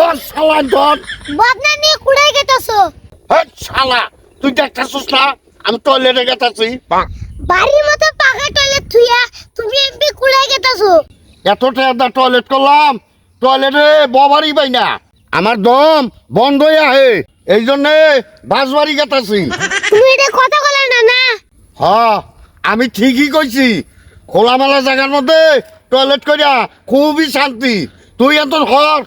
ও শালা ডন বদনা নিয়ে কুড়াই গেতাছো। হে শালা তুই দেখতেছিস না? আমি টয়লেটে গেতাছি। বাড়ির মতো পাকা টয়লেট থুইয়া তুমি এমপি কুড়াই গেতাছো। এত টাকা টয়লেট করলাম টয়লেটে ববারই পাই না। আমার দম বন্ধ হয়ে আহে এই জন্যে বাসবাড়ি গেতাছি। তুমি এটা কথা বলে না না? হ আমি ঠিকই কইছি। খোলামেলা জায়গার মধ্যে টয়লেট করিয়া খুবই শান্তি। তুই এত হর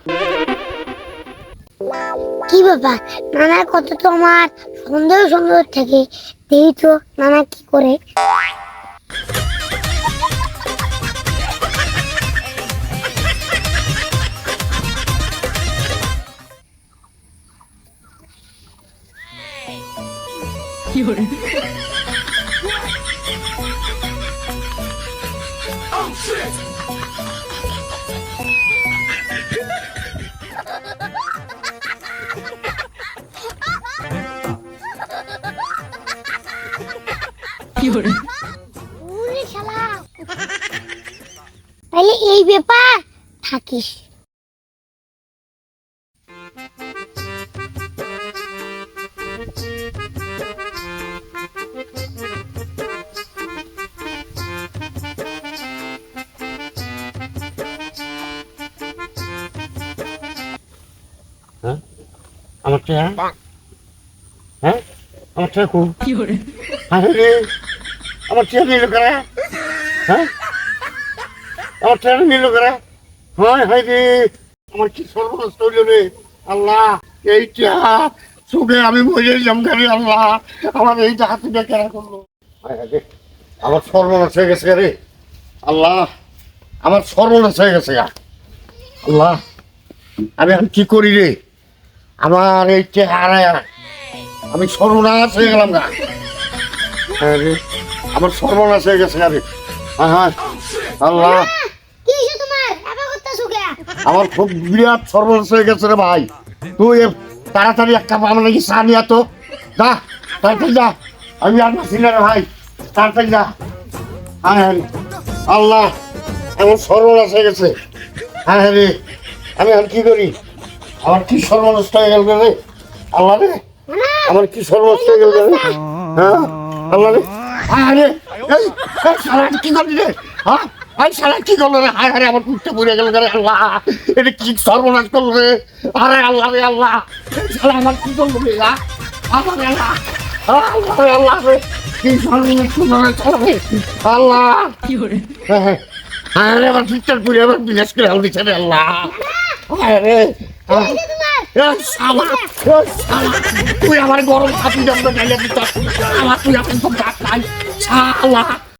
কি বাবা নানার কথা তো আমার সুন্দর সুন্দর থাকে। দেখি তো নানা কি করে? উনি শালা তাহলে এই ব্যাপার থাকিস। আমার চেয়া হ্যাঁ? আমার চেয়া খুব। আরে আমার চেয়া নিল করে। হ্যাঁ? আমার চেয়া নিল করে। হয় হয় রে। আমার কি সর্বনাশ হইল রে? আল্লাহ এইটা চোখে আমি মরে যাম করে আল্লাহ? আমার এইটা হাতে কেনা করল? আমার সর্বনাশ হয়ে গেছে রে। আল্লাহ আমার সর্বনাশ হয়ে গেছে গা। আল্লাহ আমি এখন কি করি রে? আমার এই চেহারা আমি সর্বনাশ হয়ে গেলাম গা। হ্যাঁ রে, আমার সর্বনাশ হয়ে গেছে আরে। হ্যাঁ হ্যাঁ। আল্লাহ। আমার খুব বিরাট সর্বনাশ হয়ে গেছে রে ভাই। তুই তাড়াতাড়ি একটা আমার নাকি চা নিয়ে তো। যা তাড়াতাড়ি যা। আমি আর বাঁচি না রে ভাই। তাড়াতাড়ি যা। হ্যাঁ হ্যাঁ আল্লাহ আমার সর্বনাশ হয়ে গেছে। হ্যাঁ হ্যাঁ রে। আমি আর কি করি? আমার কি সর্বনাশ হয়ে গেল রে? আল্লাহ রে। আমার কি সর্বনাশ হয়ে গেল রে? হ্যাঁ? আল্লাহ রে। হ্যাঁ রে এই শালা কি করলি রে? হ্যাঁ আই শালা কি করল রে? হায় আমার কুত্তে পড়ে গেল রে আল্লাহ। এটা কি সর্বনাশ করল রে? আরে আল্লাহ রে আল্লাহ। আমার কি করল রে আমার আল্লাহ আল্লাহ। রে আল্লাহ রে। কি সর্বনাশ করল রে শালা রে? আল্লাহ। হ্যাঁ হ্যাঁ হ্যাঁ রে আমার পিকচার পুরে আমার বিনাশ করে আল দিচ্ছে রে আল্লাহ। তুই আমার গরম গেলে আমার তুই এখন তো ডাক নাই। শালা।